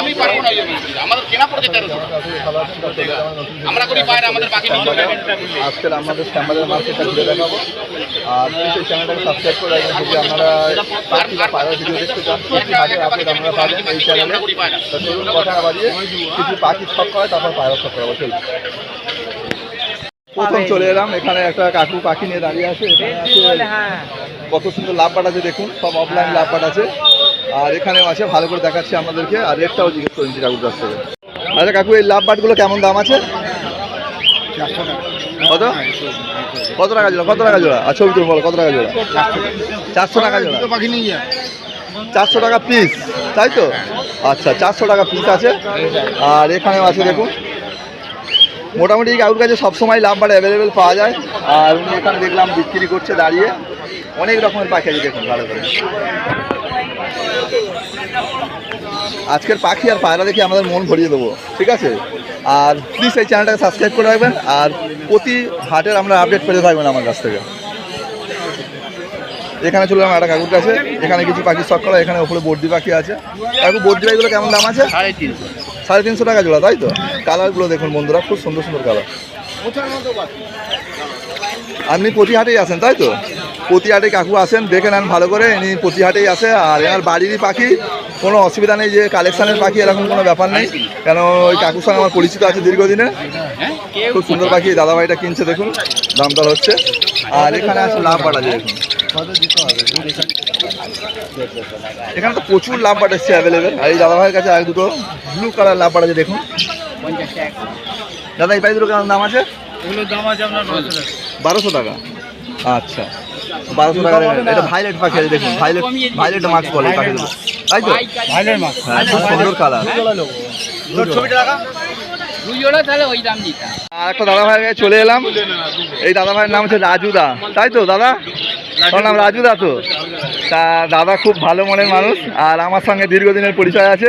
আমি পারব না আমাদের কেনা পড়ছে তেরোশো আমরা করি পায়রা আমাদের বাকি নিচে আজকে আমাদের মার্কেটটা ঘুরে দেখাবো। আর সেই চ্যানেলটাকে সাবস্ক্রাইব করে রাখবেন যদি আপনারা পাখি বা পায়রা ভিডিও দেখতে চান প্রতি হাটের পাবেন এই চ্যানেলে তো চলুন কথা না বাড়িয়ে কিছু পাখি করে তারপর পায়রা ছক করাবো চলুন। প্রথম চলে এলাম এখানে একটা কাকু পাখি নিয়ে দাঁড়িয়ে আছে এখানে আছে কত সুন্দর লাভ পাট আছে দেখুন সব অফলাইন লাভ পাট আছে। আর এখানেও আছে, ভালো করে দেখাচ্ছি আপনাদেরকে, আর রেটটাও জিজ্ঞেস করে নিচ্ছি কাকুর কাছ থেকে। আচ্ছা কাকু, এই লাভ বাটগুলো কেমন দাম আছে? কত? কত টাকা জোড়া, কত টাকা জোড়া? আর ছবি তুমি বলো, কত টাকা জোড়া? চারশো টাকা জোড়া। চারশো টাকা পিস তাই তো? আচ্ছা চারশো টাকা পিস আছে। আর এখানেও আছে, দেখুন। মোটামুটি কাকুর কাছে সবসময় লাভ বাড়ে অ্যাভেলেবেল পাওয়া যায়। আর উনি এখানে দেখলাম বিক্রি করছে দাঁড়িয়ে। অনেক রকমের পাখি আছে, দেখুন, ভালো করে। আজকের পাখি আর পায়রা দেখে আমাদের মন ভরিয়ে দেবো, ঠিক আছে? আর প্লিজ এই চ্যানেলটাকে সাবস্ক্রাইব করে রাখবেন, আর প্রতি হাটের আমরা আপডেট পেতে থাকবেন আমার কাছ থেকে। এখানে চলে এলাম একটা কাকুর কাছে, এখানে কিছু পাখি শখ করা, এখানে ওপরে বর্দি পাখি আছে। কাকু বর্দি পাখিগুলো কেমন দাম আছে? সাড়ে তিনশো সাড়ে তিনশো টাকা জোড়া, তাই তো? কালারগুলো দেখুন বন্ধুরা, খুব সুন্দর সুন্দর কালার আপনি প্রতি হাটেই আসেন, তাই তো? প্রতি হাটে কাকু আসেন, দেখে নেন ভালো করে, ইনি প্রতি হাটেই আসে, আর এনার বাড়িরই পাখি কোনো অসুবিধা নেই যে কালেকশানের পাখি এরকম কোনো ব্যাপার নেই। কেন ওই কাকুর সঙ্গে আমার পরিচিত আছে দীর্ঘদিনে। খুব সুন্দর পাখি দাদাভাইটা কিনছে দেখুন। দাম দর হচ্ছে। আর এখানে আছে লাভ বাড়া যে দেখুন। এখানে তো প্রচুর লাভ এসছে অ্যাভেলেবেল আর এই দাদাভাইয়ের কাছে আর দুটো ব্লু কালার লাভ বাট আছে দেখুন। দাদা এই পাই দুটো দাম আছে? এগুলোর দাম আছে আপনার বারোশো টাকা। আচ্ছা। বারোশো টাকা এটা ভাইলেট পাখি আছে দেখুন ভাইলেট ভাইলেট মাছ বলে পাখিগুলো। তাই তো? ভাইলের মাছ হ্যাঁ খুব সুন্দর কালার আর একটা দাদা ভাইয়ের কাছে চলে এলাম। এই দাদা ভাইয়ের নাম হচ্ছে রাজুদা। তাই তো দাদা? তোর নাম রাজুদা তো? তা দাদা খুব ভালো মনের মানুষ। আর আমার সঙ্গে দীর্ঘদিনের পরিচয় আছে।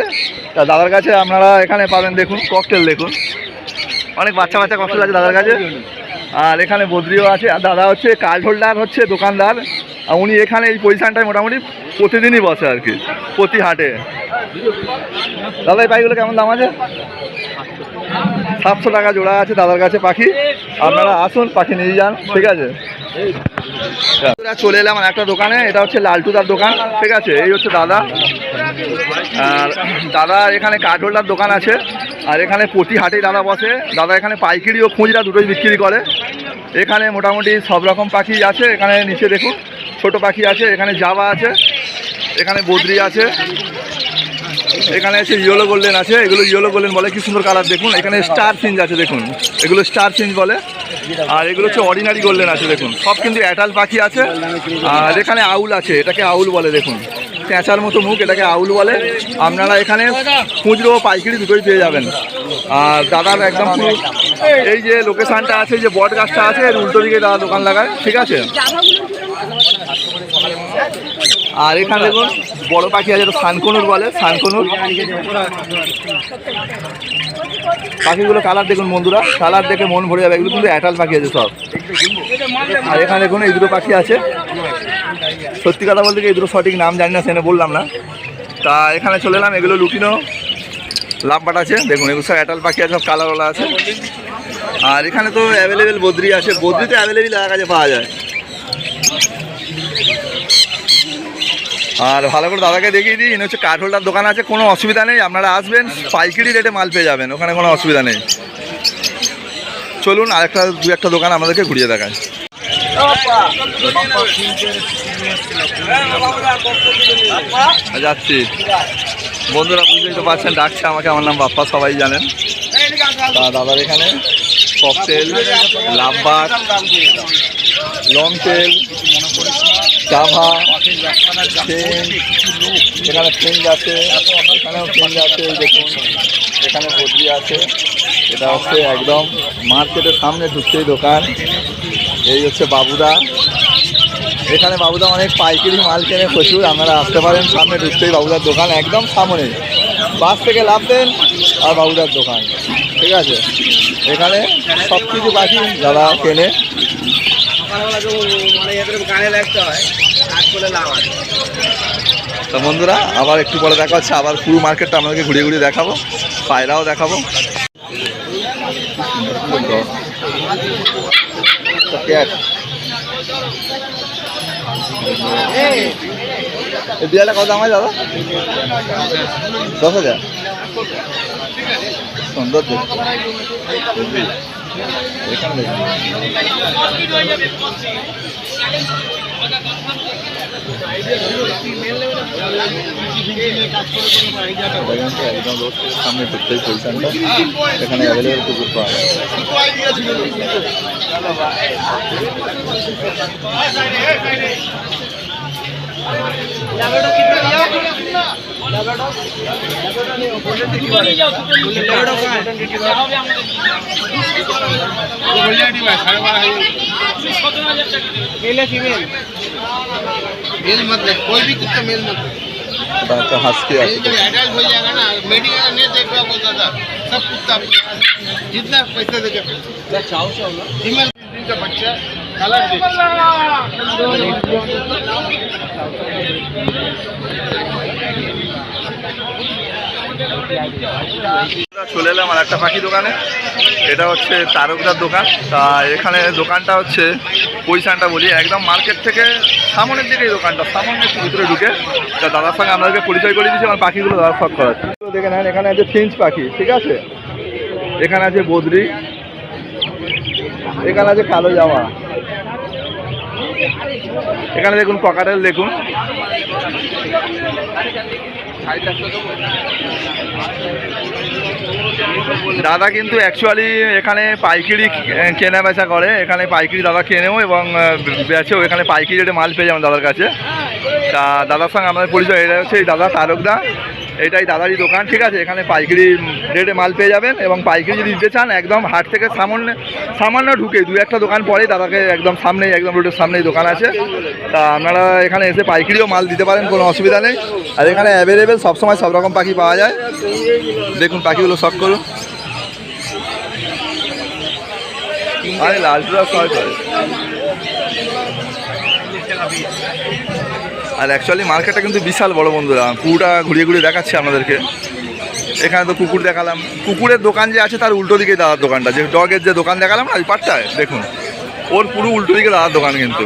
তা দাদার কাছে আপনারা এখানে পাবেন দেখুন ককটেল দেখুন। অনেক বাচ্চা বাচ্চা ককটেল আছে দাদার কাছে। আর এখানে বদ্রিও আছে। আর দাদা হচ্ছে কার্ড হোল্ডার হচ্ছে দোকানদার। আর উনি এখানে এই পজিশানটায় মোটামুটি প্রতিদিনই বসে আর কি, প্রতি হাটে। দাদা, এই পাখিগুলো কেমন দাম আছে? সাতশো টাকা জোড়া আছে দাদার কাছে পাখি। আপনারা আসুন, পাখি নিয়ে যান, ঠিক আছে? চলে এলাম একটা দোকানে, এটা হচ্ছে লালটুদার দোকান, ঠিক আছে? এই হচ্ছে দাদা। আর দাদা, এখানে কাঠহোল্ডার দোকান আছে, আর এখানে প্রতি হাটেই দাদা বসে। দাদা এখানে পাইকারি ও খুচরা দুটোই বিক্রি করে। এখানে মোটামুটি সব রকম পাখি আছে, এখানে নিচে দেখুন, ছোট পাখি আছে, এখানে জাবা আছে, এখানে বদ্রি আছে। এখানে আছে ইয়েলো গোল্ডেন আছে, এগুলো ইয়েলো গোল্ডেন বলে, কি সুন্দর কালার দেখুন, এখানে স্টার চেঞ্জ আছে, দেখুন, এগুলো স্টার চেঞ্জ বলে, আর এগুলো হচ্ছে অর্ডিনারি গোল্ডেন আছে, দেখুন, সব কিন্তু অ্যাটাল পাখি আছে, আর এখানে আউল আছে, এটাকে আউল বলে, দেখুন পেঁচার মতো মুখ, এটাকে আউল বলে। আপনারা এখানে খুচরো পাইকারি দুটোই পেয়ে যাবেন। আর দাদার একদম এই যে লোকেশানটা আছে যে বট গাছটা আছে, এর উল্টো দিকে দাদা দোকান লাগায়, ঠিক আছে? আর এখানে দেখুন, বড় পাখি আছে সানকনুর বলে, সানকনুর। পাখিগুলো কালার দেখুন বন্ধুরা, কালার দেখে মন ভরে যাবে, এগুলো কিন্তু অ্যাটাল পাখি আছে সব। আর এখানে দেখুন, এই দুটো পাখি আছে। সত্যি কথা বলতে এই দুটো সঠিক নাম জানি না সেনে বললাম না। তা এখানে চলে এলাম, এগুলো লুকিনো। লাভবাট আছে, দেখুন, এগুলো সব অ্যাটাল পাখি আছে, সব কালারওয়ালা আছে। আর এখানে তো অ্যাভেলেবেল বদ্রি আছে বদ্রি তো অ্যাভেলেবেল কাছে পাওয়া যায়। আর ভালো করে দাদাকে দেখিয়ে দিই, ইনি হচ্ছে কাঠহোল্ডার দোকান আছে, কোনো অসুবিধা নেই, আপনারা আসবেন, পাইকারি রেটে মাল পেয়ে যাবেন, ওখানে কোনো অসুবিধা নেই। চলুন, আরেকটা দু একটা দোকান আমাদেরকে ঘুরিয়ে দেখায়। যাচ্ছি। বন্ধুরা, বুঝতেই তো পারছেন, ডাকছে আমাকে, আমার নাম বাপ্পা, সবাই জানেন। দাদার এখানে ককটেল লাভবাট লং তেল জাভা ফ্রেঞ্চ এখানে ফ্রেঞ্চ আছে এখানেও ফ্রেঞ্চ আছে দেখুন, এখানে বদলি আছে, এটা হচ্ছে একদম মার্কেটের সামনে ঢুকতেই দোকান। এই হচ্ছে বাবুদা। এখানে বাবুদা অনেক পাইকারি মাল কেনে প্রচুর, আপনারা আসতে পারেন সামনে ঢুকতেই বাবুদার দোকান একদম সামনে। বাস থেকে লাভবেন আর বাবুদার দোকান, ঠিক আছে? এখানে সব কিছু বাকি যারা কেনে। তো বন্ধুরা, আবার একটু পরে দেখা হচ্ছে, আবার পুরো মার্কেটটা আপনাদেরকে ঘুরিয়ে ঘুরিয়ে দেখাবো, পায়রাও দেখাবো। ক্যাট এই বিড়ালটা কত দাম হয় দাদা? দশ হাজার। সুন্দর দেখুন। দেখেন তো একদম রোড থেকে সামনে ঢুকতেই পজিশনটা এখানে অ্যাভেলেবেল কুকুর পাওয়া যায় मेल मत ले कोई भी कुत्ता मेल मत ले। हाँ, तो हंस के आप जब एडल्ट हो जाएगा ना मेडिकल नहीं देख देखा बोलता था सब कुत्ता जितना पैसा अच्छा, ना। हिमल दिन का बच्चा कलर চলে এলাম আর একটা পাখি দোকানে। এটা হচ্ছে তারকদার দোকান। তা এখানে দোকানটা হচ্ছে পজিশনটা বলি, একদম মার্কেট থেকে সামনের দিকে এই দোকানটা, সামনে একটু ভিতরে ঢুকে। তা দাদার সঙ্গে আপনাদেরকে পরিচয় করে দিচ্ছি, আমার পাখিগুলো দাদা শখ করাচ্ছে দেখে নেন, এখানে আছে ফিঞ্চ পাখি, ঠিক আছে? এখানে আছে বদ্রি, এখানে আছে কালো জামা। এখানে দেখুন ককাটেল দেখুন। দাদা কিন্তু অ্যাকচুয়ালি এখানে পাইকিরি কেনা বেচা করে। এখানে পাইকিরি দাদা কেনেও এবং বেচেও এখানে পাইকারি রেটে মাল পেয়ে যাবেন দাদার কাছে। তা দাদার সঙ্গে আমাদের পরিচয় এটা হচ্ছে এই দাদা তারকদা। এটাই দাদারই দোকান, ঠিক আছে? এখানে পাইকারি রেটে মাল পেয়ে যাবেন এবং পাইকারি যদি দিতে চান, একদম হাট থেকে সামান্য সামান্য ঢুকে, দু একটা দোকান পরেই দাদাকে একদম সামনেই, একদম রোডের সামনেই দোকান আছে। তা আপনারা এখানে এসে পাইকারিও মাল দিতে পারেন, কোনো অসুবিধা নেই। আর এখানে অ্যাভেলেবেল সবসময় সব রকম পাখি পাওয়া যায়। দেখুন পাখিগুলো শখ করুন। আরে ছয় করে। আর অ্যাকচুয়ালি মার্কেটটা কিন্তু বিশাল বড় বন্ধুরা। পুরোটা ঘুরিয়ে ঘুরিয়ে দেখাচ্ছি আপনাদেরকে। এখানে তো কুকুর দেখালাম। কুকুরের দোকান যে আছে তার উল্টো দিকে দাদার দোকানটা। যে ডগের যে দোকান দেখালাম না, ওই পাটটায় দেখুন। ওর পুরো উল্টো দিকে দাদার দোকান কিন্তু।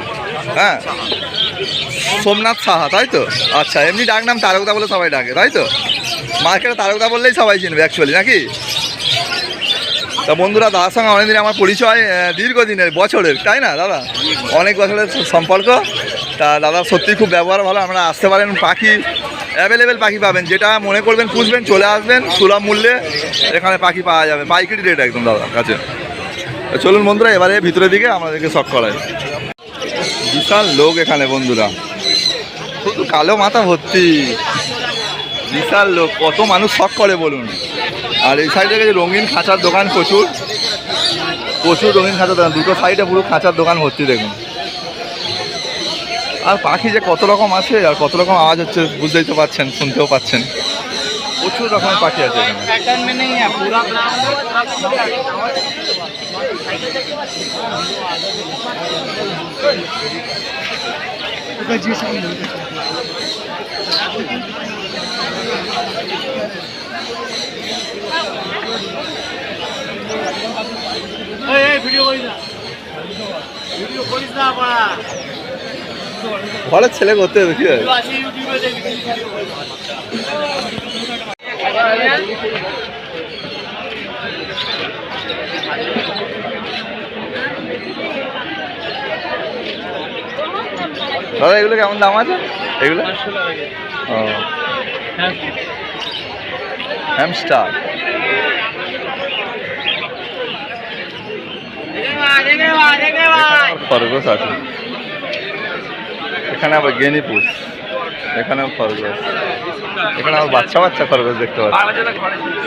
হ্যাঁ? সোমনাথ সাহা, তাই তো? আচ্ছা এমনি ডাক নাম তারকদা বলে সবাই ডাকে, তাই তো? মার্কেটে তারকদা বললেই সবাই চিনবে অ্যাকচুয়ালি নাকি? তা বন্ধুরা, দাদার সঙ্গে অনেকদিন আমার পরিচয় দীর্ঘদিনের, বছরের, তাই না, দাদা? অনেক বছরের সম্পর্ক। তা দাদা, সত্যি খুব ব্যবহার ভালো আমরা আসতে পারেন, পাখি অ্যাভেলেবেল পাখি পাবেন, যেটা মনে করবেন, খুঁজবেন, চলে আসবেন, সুলভ মূল্যে এখানে পাখি পাওয়া যাবে, পাইকারি রেট একদম দাদার কাছে। চলুন বন্ধুরা, এবারে ভিতরের দিকে আমাদেরকে শখ করায় বিশাল লোক এখানে বন্ধুরা। শুধু কালো মাথা ভর্তি। বিশাল লোক, কত মানুষ শখ করে বলুন। আর এই সাইডে গেছে রঙিন খাঁচার দোকান প্রচুর। প্রচুর রঙিন খাঁচার দোকান, দুটো সাইডে পুরো খাঁচার দোকান ভর্তি দেখুন। আর পাখি যে কত রকম আছে আর কত রকম আওয়াজ হচ্ছে বুঝতেই তো পাচ্ছেন, শুনতেও পাচ্ছেন। প্রচুর রকমের পাখি আছে ভিডিও করিস না। ভিডিও করিস না ঘরের ছেলে করতে হবে কি? দাদা এগুলো কেমন দাম আছে? এগুলো? ও। হ্যামস্টার খরগোশ আছে। এখানে আবার গেনি পুষ। এখানেও খরগোশ। এখানে আবার বাচ্চা বাচ্চা খরগোশ দেখতে পাচ্ছি।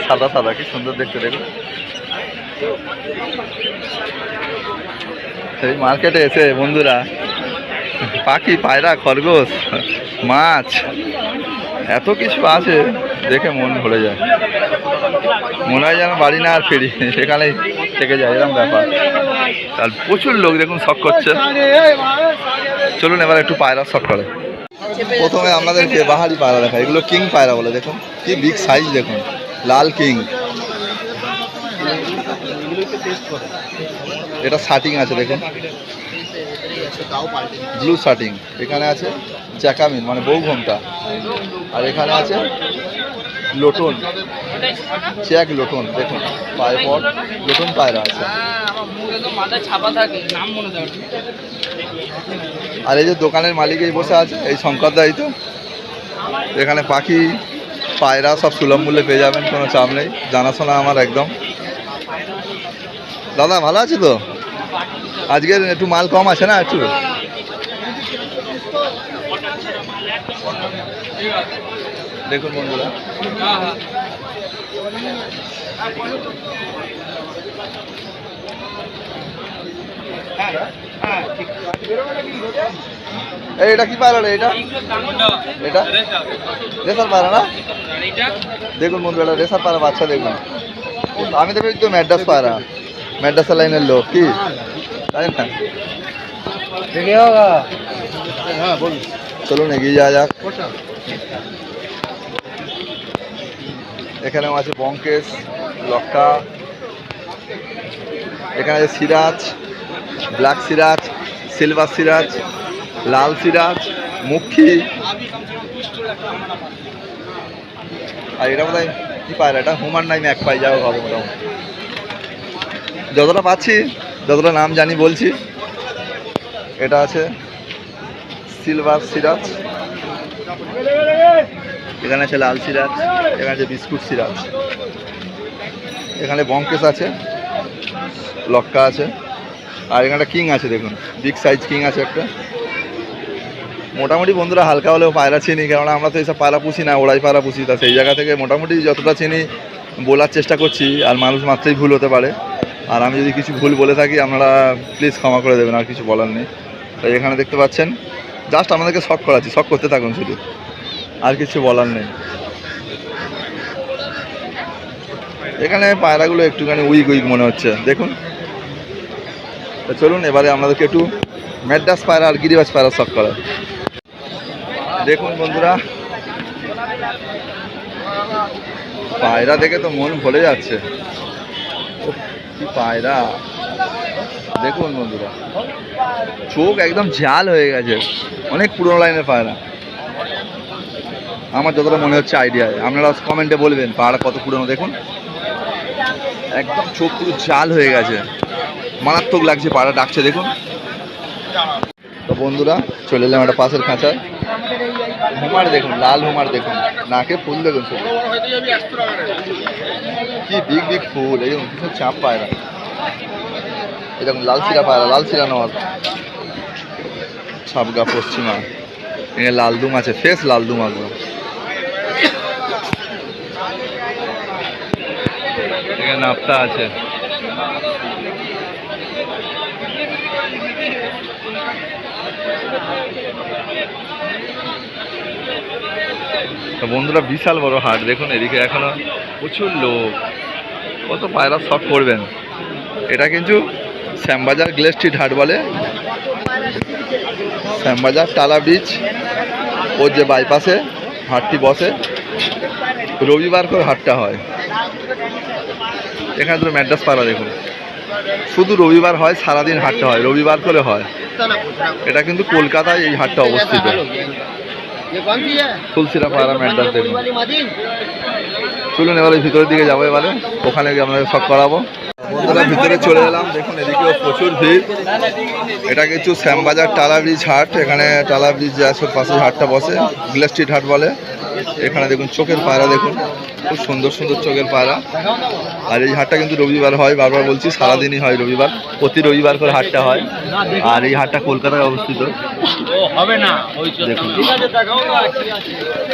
সাদা সাদা, কি সুন্দর দেখতে, দেখুন। সেই মার্কেটে এসে বন্ধুরা, পাখি, পায়রা, খরগোশ, মাছ, এত কিছু আছে, দেখে মন ভরে যায়। মনে হয় যেন বাড়ি না আর ফিরি, সেখানেই থেকে যায় এরকম ব্যাপার। আর প্রচুর লোক দেখুন, শখ করছে। চলুন এবার একটু পায়রা শট করে। প্রথমে আমাদেরকে বাহারি পায়রা দেখা, এগুলো কিং পায়রা বলে, দেখুন, কি বিগ সাইজ দেখুন, লাল কিং এটা শার্টিং আছে, দেখুন। ব্লু শার্টিং এখানে আছে। চ্যাকামিন মানে বউ ঘোমটা আর এখানে আছে লোটন। চ্যাক লোটন, দেখুন পায়ে পর লোটন পায়রা আছে। আর এই যে দোকানের মালিক এই বসে আছে, এই শঙ্কর দায়ী তো। এখানে পাখি, পায়রা সব সুলভ মূল্যে পেয়ে যাবেন, কোনো চাপ নেই। জানাশোনা আমার একদম। দাদা, ভালো আছে তো? আজকের একটু মাল কম আছে না একটু? দেখুন বন্ধুরা। এটা কি পায়রা রে এটা? এটা? রেসার পায়রা না? দেখুন বন্ধুরা রেসার পায়রা বাচ্চা দেখুন। আমি তো একদম ম্যাড্রাস পায়রা। ম্যাড্রাস লাইনের লোক কি? জানেন না? হ্যাঁ বলুন। চলুন এগিয়ে যাওয়া যাক। এখানেও আছে বঙ্কেশ লক্কা এখানে আছে সিরাজ, ব্ল্যাক সিরাজ, সিলভার সিরাজ, লাল সিরাজ, মুখী। আর এটা বোধহয় কি পায়রা এটা হুমার নাই ম্যাক পাই যাওয়া হবে মোটামুটি। যতটা পাচ্ছি যতটা নাম জানি বলছি। এটা আছে সিলভার সিরাজ। এখানে আছে লাল সিরাজ, এখানে আছে বিস্কুট সিরাজ। এখানে বঙ্কেশ আছে, লক্কা আছে, আর এখানে একটা কিং আছে, দেখুন, বিগ সাইজ কিং আছে একটা। মোটামুটি বন্ধুরা হালকা হলেও পায়রা চিনি, কেননা আমরা তো এইসব পায়রা পুষি না ওড়াই পায়রা পুষি, তা সেই জায়গা থেকে মোটামুটি যতটা চিনি বলার চেষ্টা করছি, আর মানুষ মাত্রই ভুল হতে পারে। আর আমি যদি কিছু ভুল বলে থাকি, আপনারা প্লিজ ক্ষমা করে দেবেন, আর কিছু বলার নেই। তাই এখানে দেখতে পাচ্ছেন জাস্ট আমাদেরকে শখ করাচ্ছি শখ করতে থাকুন শুধু। আর কিছু বলার নেই। এখানে পায়রাগুলো একটুখানি উইক উইক মনে হচ্ছে। দেখুন। তো চলুন, এবারে আমাদেরকে একটু ম্যাড্রাস পায়রা আর গিরিবাস পায়রা শখ করা দেখুন বন্ধুরা। পায়রা দেখে তো মন ভরে যাচ্ছে। কি পায়রা। দেখুন বন্ধুরা, চোখ একদম ঝাল হয়ে গেছে, অনেক পুরোনো লাইনের পায়রা। আমার যতটা মনে হচ্ছে আইডিয়া আপনারা কমেন্টে বলবেন পাড়া কত পুরনো, দেখুন। একদম চোখ পুরো ঝাল হয়ে গেছে। মারাত্মক লাগছে পাড়া ডাকছে, দেখুন। তো বন্ধুরা, চলে এলাম একটা পাশের খাঁচায়। হুমার দেখুন, লাল হুমার দেখুন। নাকে ফুল দেখুন কি বিগ বিগ ফুল, এই চাপ পায়রা। এরকম লাল লালশিরা পায়রা লালশিরা নর সাবগা পশ্চিমা। এখানে লাল দুম আছে, ফ্রেশ লাল দুম আসব এখানে নাপতা আছে। বন্ধুরা, বিশাল বড় হাট। দেখুন, এদিকে এখনও প্রচুর লোক। কত পায়রা শখ করবেন। এটা কিন্তু শ্যামবাজার গ্লে স্ট্রিট হাট বলে। শ্যামবাজার, টালা ব্রিজ ওর যে বাইপাসে হাটটি বসে। রবিবার করে হাটটা হয়। এখানে তো ম্যাড্রাস পাড়া দেখুন। শুধু রবিবার হয়, সারাদিন হাটটা হয়। রবিবার করে হয়। এটা কিন্তু কলকাতায় এই হাটটা অবস্থিত। তুলসিরা পাড়া ম্যাড্রাস দেখুন। চলুন এবারে ভিতরের দিকে যাব এবারে। ওখানে গিয়ে আপনাকে সব করাবো। বন্ধুরা ভিতরে চলে এলাম। দেখুন এদিকেও প্রচুর ভিড়। এটা কিছু শ্যামবাজার টালা ব্রিজ হাট। এখানে টালা ব্রিজ আছে পাশে হাটটা বসে গ্লাস স্ট্রিট হাট বলে। এখানে দেখুন, চোখের পায়রা দেখুন। খুব সুন্দর সুন্দর চোখের পায়রা। আর এই হাটটা কিন্তু রবিবার হয়, বারবার বলছি, সারাদিনই হয় রবিবার। প্রতি রবিবার করে হাটটা হয়। আর এই হাটটা কলকাতায় অবস্থিত। হবে না দেখুন।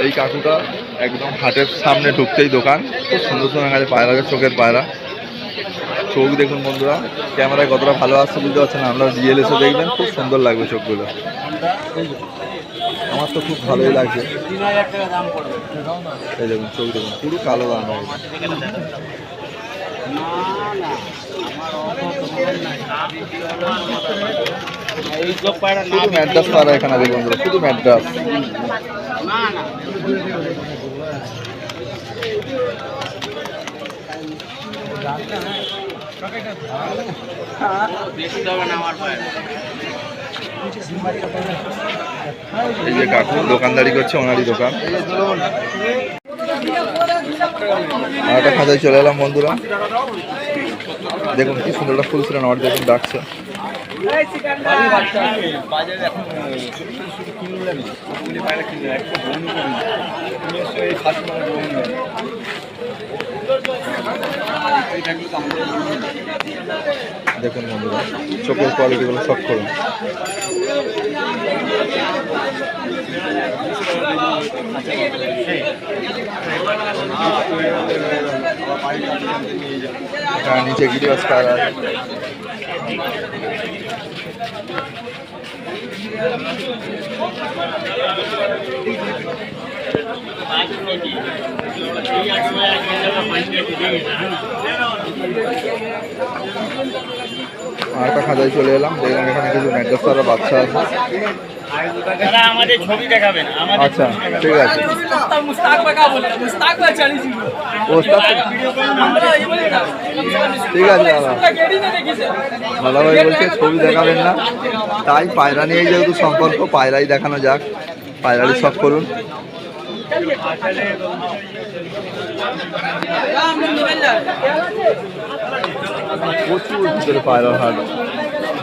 এই কাকুটা একদম হাটের সামনে ঢুকতেই দোকান। খুব সুন্দর সুন্দর পায়রা চোখের পায়রা। চোখ দেখুন বন্ধুরা, ক্যামেরায় কতটা ভালো আসছে বুঝতে পারছেন আপনারা ডিএলএসে দেখবেন, খুব সুন্দর লাগবে চোখগুলো। আমার তো খুব ভালোই লাগছে। এই দেখুন, চোখ দেখুন, পুরো কালো দাম শুধু এখানে দেখুন ম্যাড্রাস। না এই যে কাকু, দোকানদারি করছে ওনারই দোকান। আর একটা চলে এলাম বন্ধুরা। দেখুন কি সুন্দর ফুল ছিল আমার দেখুন, ডাকছে। দেখুন বন্ধুরা চোখের কোয়ালিটিগুলো সব করুন। নিচে গিরিবাস পায়রা আছে। আর একটা খাঁচায় চলে এলাম দেখলাম এখানে কিছু ম্যাড্রাসারা বাচ্চা আছে। ছবি দেখাবেন আচ্ছা ঠিক আছে। ঠিক আছে দাদা। ভাই বলছে ছবি দেখাবেন না। তাই পায়রা নিয়ে যেহেতু সম্পর্ক পায়রাই দেখানো যাক। পায়রারই সব করুন। প্রচুর ভিতরে পায়রার হাট।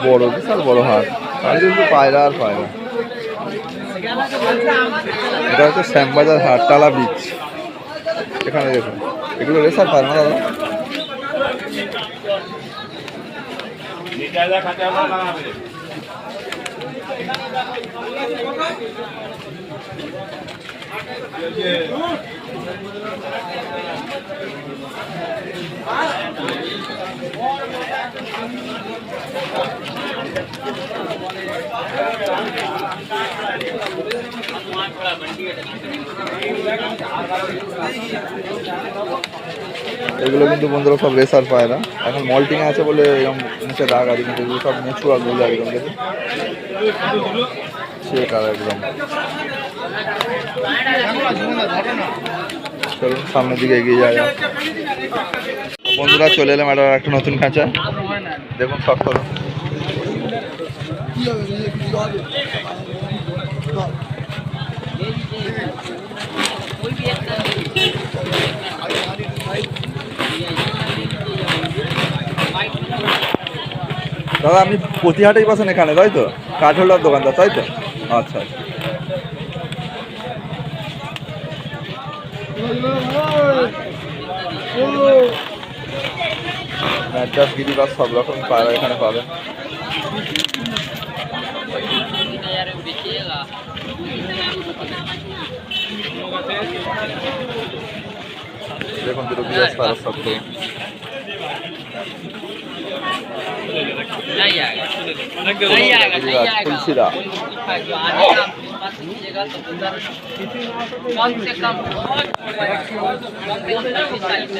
বড়, বিশাল বড় হাট। আর কিন্তু পায়রা আর পায়রা এটা হচ্ছে শ্যামবাজার হাট, টালা বিচ এখানে দেখুন। এগুলো রেসার পায়রা না দাদা? এগুলো কিন্তু বন্ধুরা সব রেসার পায়রা। এখন মল্টিং আছে বলে এরকম নিচে দাগ আছে, কিন্তু এগুলো সব ন্যাচুরাল বলে একদম দেখুন সেটার একদম। চলুন, সামনের দিকে এগিয়ে যাওয়া বন্ধুরা, চলে এলাম একটা একটা নতুন খাঁচা। দেখুন, সব করুন দাদা, আপনি প্রতিহাটেই পাচ্ছেন এখানে, তাই তো? কাঠহোল্ডার দোকানদার, তাই তো? আচ্ছা আচ্ছা। ম্যাড্রাস গিরিবাস সব রকম পায়রা এখানে পাবেন দেখুন দুটো গিরিবাস পায়রা সব তো नहीं आएगा नहीं आएगा नहीं आएगा तुलसीदा जो आने का पास मिलेगा तो उधर कम से कम कम से कम चालीस चालीस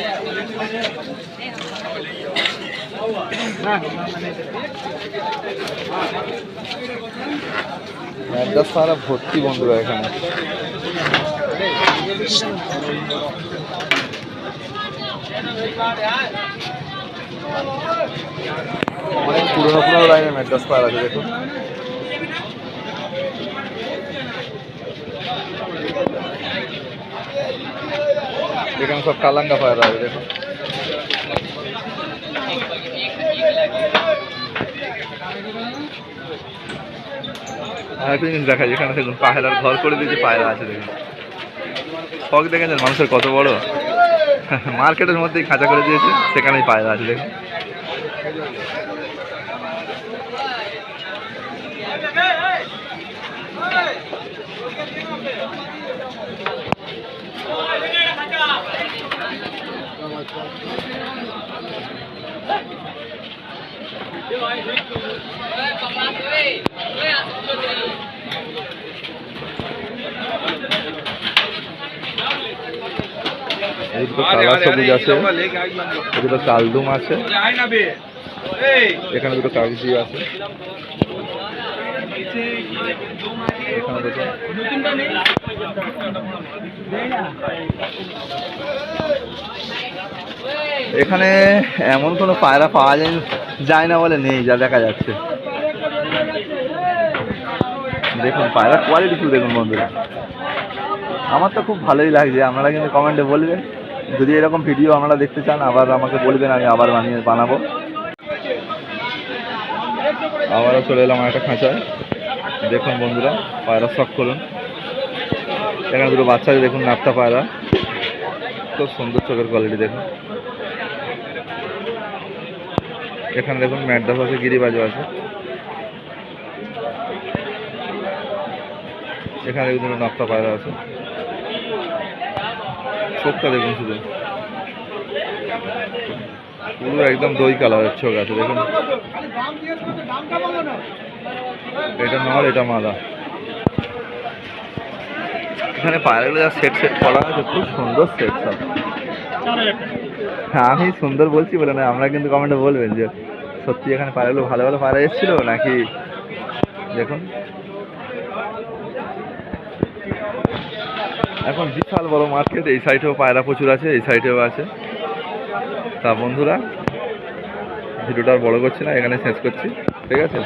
ম্যাড্রাস পায়রা ভর্তি বন্ধুরা এখানে অনেক পুরোনো পুরোনো লাইনে ম্যাড্রাস পায়রা আছে দেখুন এখানে সব কালাঙ্গা পাওয়া যাবে দেখো আরেকটা জিনিস দেখা যায় এখানে দেখুন, পায়রার ঘর করে দিয়েছে, পায়রা আছে, দেখুন। ফক দেখেছেন মানুষের কত বড়। মার্কেটের মধ্যেই খাঁচা করে দিয়েছে, সেখানেই পায়রা আছে, দেখুন। কালা সবুজ আছে। দুটো কালদুম আছে। এখানে দুটো কাগজি আছে। এখানে এমন কোনো পায়রা পাওয়া যায় যায় না বলে নেই, যা দেখা যাচ্ছে। দেখুন, পায়রা কোয়ালিটি শুধু দেখুন বন্ধুরা। আমার তো খুব ভালোই লাগছে, আপনারা কিন্তু কমেন্টে বলবেন। যদি এরকম ভিডিও আপনারা দেখতে চান, আবার আমাকে বলবেন, আমি আবার বানিয়ে বানাবো। আবারও চলে এলাম একটা খাঁচায়। দেখুন বন্ধুরা, পায়রা শখ করুন। এখানে দুটো বাচ্চা দেখুন নাপ্তা পায়রা। খুব সুন্দর চোখের কোয়ালিটি দেখুন। এখানে দেখুন ম্যাডাস আছে, গিরিবাজও আছে। এখানে দেখুন দুটো নাপ্তা পায়রা আছে। চোখটা দেখুন শুধু। পুরো একদম দই কালারের চোখ আছে, দেখুন। এটা নর এটা মাদা এখানে পায়রাগুলো যা সেট সেট করা আছে খুব সুন্দর সেট সব। হ্যাঁ আমি সুন্দর বলছি বলে না আমরা কিন্তু কমেন্টে বলবেন যে, সত্যি এখানে পায়রাগুলো ভালো ভালো পায়রা এসেছিল নাকি? দেখুন। এখন বিশাল বড় মার্কেট এই সাইডেও পায়রা প্রচুর আছে, এই সাইডেও আছে। তা বন্ধুরা, ভিডিওটা আর বড় করছি না, এখানে শেষ করছি। ঠিক আছে?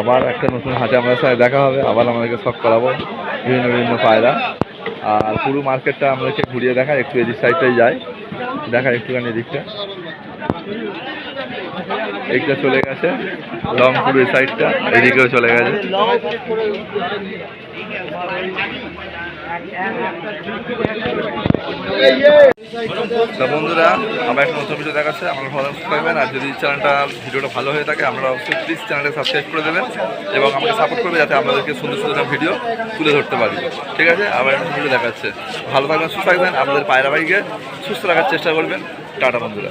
আবার একটা নতুন হাটে আমাদের সাথে দেখা হবে, আবার আমাদেরকে শখ করাবো বিভিন্ন বিভিন্ন পায়রা। আর পুরো মার্কেটটা আমাদেরকে ঘুরিয়ে দেখা একটু এদিক সাইডটাই যায়। দেখা একটুখানি এদিকটা। এইটা চলে গেছে লংপুর এই সাইডটা এদিকেও চলে গেছে। তা বন্ধুরা, আমার একটা নতুন ভিডিও দেখাচ্ছে। আপনারা ভালো থাকবেন আর যদি চ্যানেলটা ভিডিওটা ভালো হয়ে থাকে, আপনারা অবশ্যই প্লিজ চ্যানেলটা সাবস্ক্রাইব করে দেবেন এবং আমাকে সাপোর্ট করবে যাতে আপনাদেরকে সুন্দর সুন্দর ভিডিও তুলে ধরতে পারি। ঠিক আছে? আবার একটা ভিডিও দেখাচ্ছে। ভালো থাকবেন, সুস্থ থাকবেন। আপনাদের পায়রা ভাইকে সুস্থ রাখার চেষ্টা করবেন। টাটা বন্ধুরা।